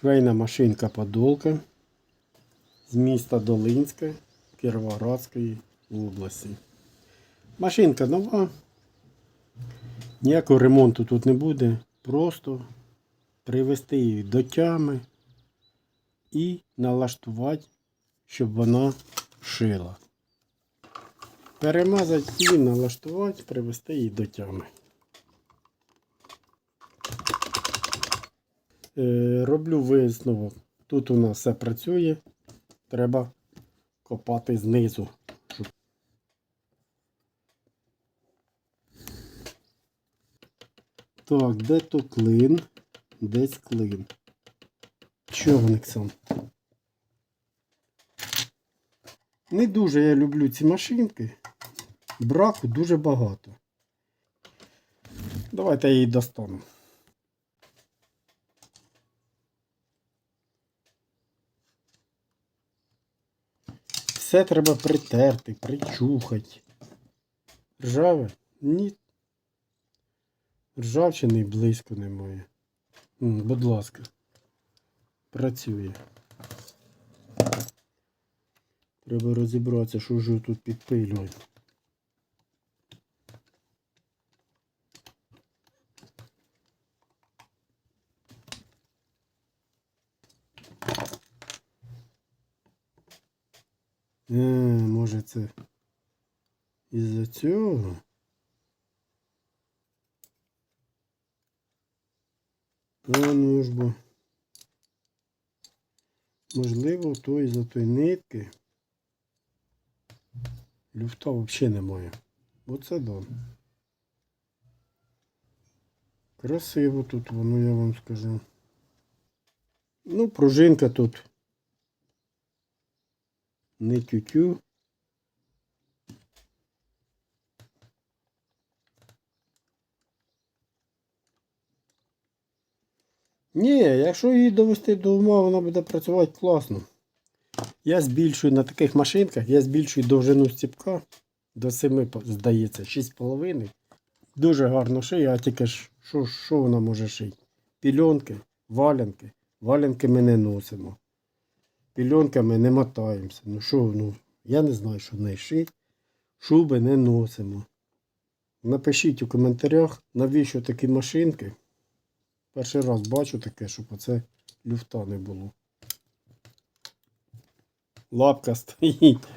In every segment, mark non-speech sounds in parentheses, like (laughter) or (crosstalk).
Швейна машинка Подолка з міста Долинське Кіровоградської області. Машинка нова. Ніякого ремонту тут не буде. Просто привести її до тями і налаштувати, щоб вона шила. Перемазати і налаштувати, привести її до тями. Роблю висновок. Тут у нас все працює. Треба копати знизу. Так, де то клин? Десь клин. Човник сам. Не дуже я люблю ці машинки. Браку дуже багато. Давайте я її достану. Все треба притерти, причухати. Ржаве? Ні. Ржавчини близько немає. Будь ласка. Працює. Треба розібратися, що ж тут підпилюю. Е, може це із-за цього? А ну ж бо. Можливо, то із-за той нитки. Люфта взагалі немає. Оце да. Красиво тут воно, я вам скажу. Ну, пружинка тут не тютю. Ні, якщо її довести до ума, вона буде працювати класно. Я збільшую на таких машинках, я збільшую довжину стіпка до 7, здається, 6,5. Дуже гарно шиє, а тільки що, що вона може шити? Пільонки, валянки. Валянки ми не носимо. Пільонками не мотаємося. Ну що, ну, я не знаю, що шить. Шуби не носимо. Напишіть у коментарях, навіщо такі машинки. Перший раз бачу таке, щоб оце люфта не було. Лапка (laughs) стоїть.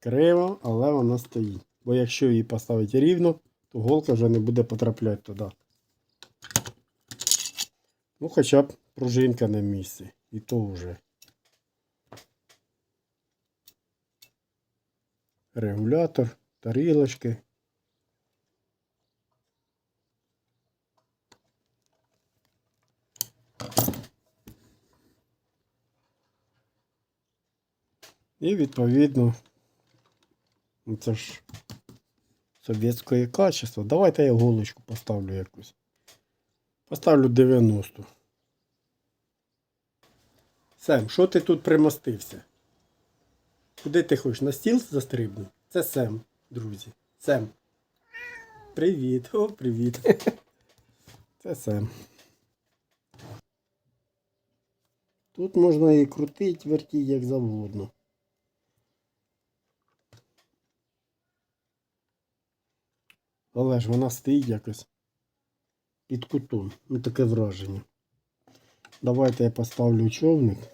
Криво, але вона стоїть. Бо якщо її поставити рівно, то голка вже не буде потрапляти туди. Ну, хоча б пружинка на місці. І то вже. Регулятор, тарілочки. І відповідно, ну, це ж совєтське качество. Давайте я голочку поставлю якусь. Поставлю 90. Сем, що ти тут примостився? Куди ти хочеш? На стіл застрибнути? Це Сем, друзі. Сем. Привіт. О, привіт. (laughs) Це Сем. Тут можна і крутити, вертіти як завгодно. Але ж вона стоїть якось під кутом. Ну таке враження. Давайте я поставлю човник.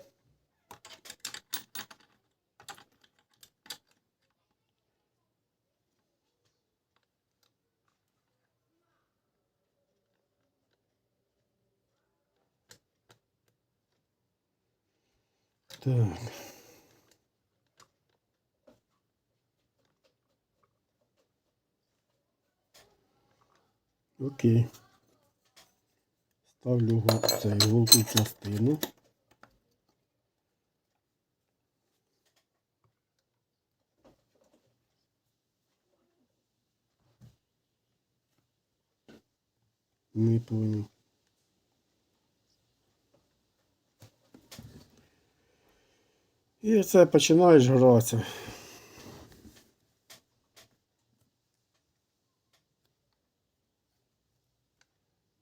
Так. Окей. Ставлю цей голку частину. Не понял. І це починаєш гратися.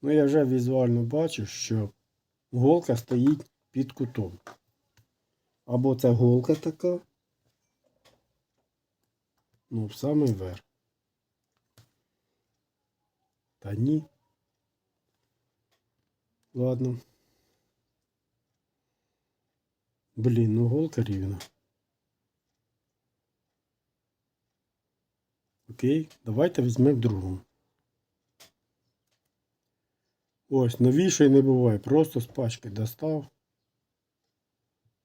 Ну, я вже візуально бачу, що голка стоїть під кутом. Або це голка така. Ну, в самий верх. Та ні. Ладно. Блін, ну голка рівна. Окей, давайте візьмемо другу. Ось, новішої не буває. Просто з пачки достав.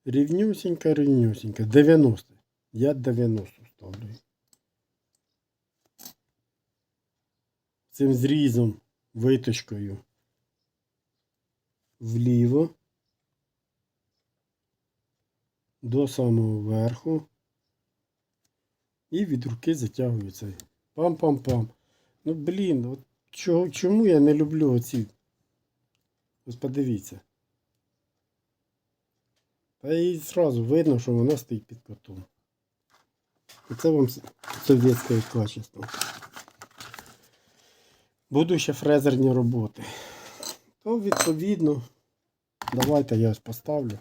Рівнюсінька, рівнюсінька. 90. Я 90 ставлю. Цим зрізом, виточкою вліво до самого верху. І від руки затягую цей. Пам-пам-пам. Ну блін, от чого, чому я не люблю оці. Ось подивіться. Та і зразу видно, що вона стоїть під котом. Оце вам с- совєтське качество. Буду ще фрезерні роботи. То відповідно. Давайте я ось поставлю.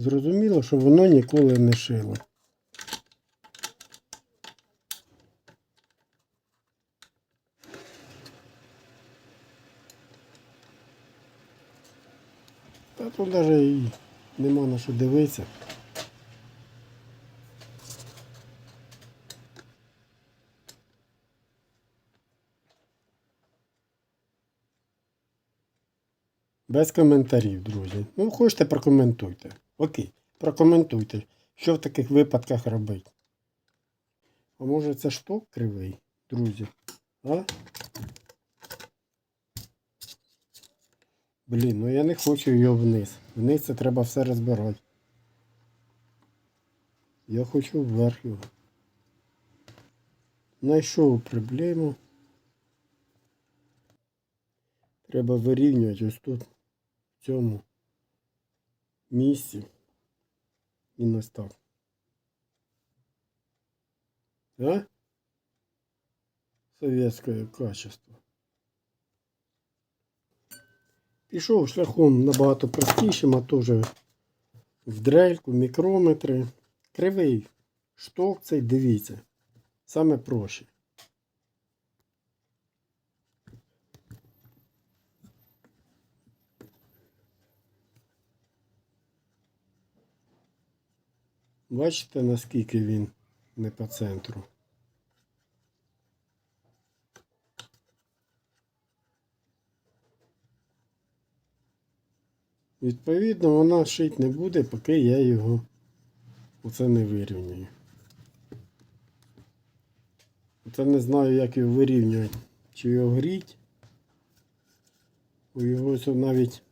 Зрозуміло, що воно ніколи не шило. Та тут навіть і нема на що дивитися. Без коментарів, друзі. Ну, хочете, прокоментуйте. Окей, прокоментуйте, що в таких випадках робити. А може це шток кривий, друзі? А? Блін, ну я не хочу його вниз. Вниз це треба все розбирати. Я хочу вверх його. Знайшов проблему. Треба вирівнювати ось тут, в цьому місці. І ось так. А? Совєтське качество. Пішов шляхом набагато простішим, а теж в дрельку, мікрометри. Кривий шток цей, дивіться. Саме проще. Бачите, наскільки він не по центру. Відповідно, вона шить не буде, поки я його оце не вирівнюю. Оце не знаю, як його вирівнювати. Чи його гріть. У його навіть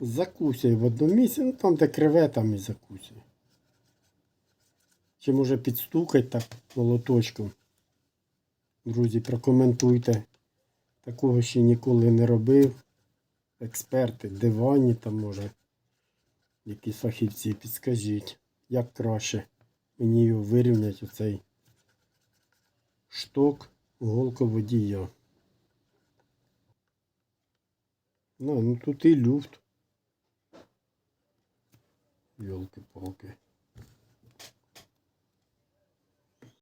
закусяє в одному місці, ну там де криве, там і закусяє. Чи може підстукать так молоточком. Друзі, прокоментуйте. Такого ще ніколи не робив. Експерти, дивані там може. Якісь фахівці, підскажіть, як краще мені його вирівняти оцей шток голководія. Ну, ну тут і люфт. Йолки-палки.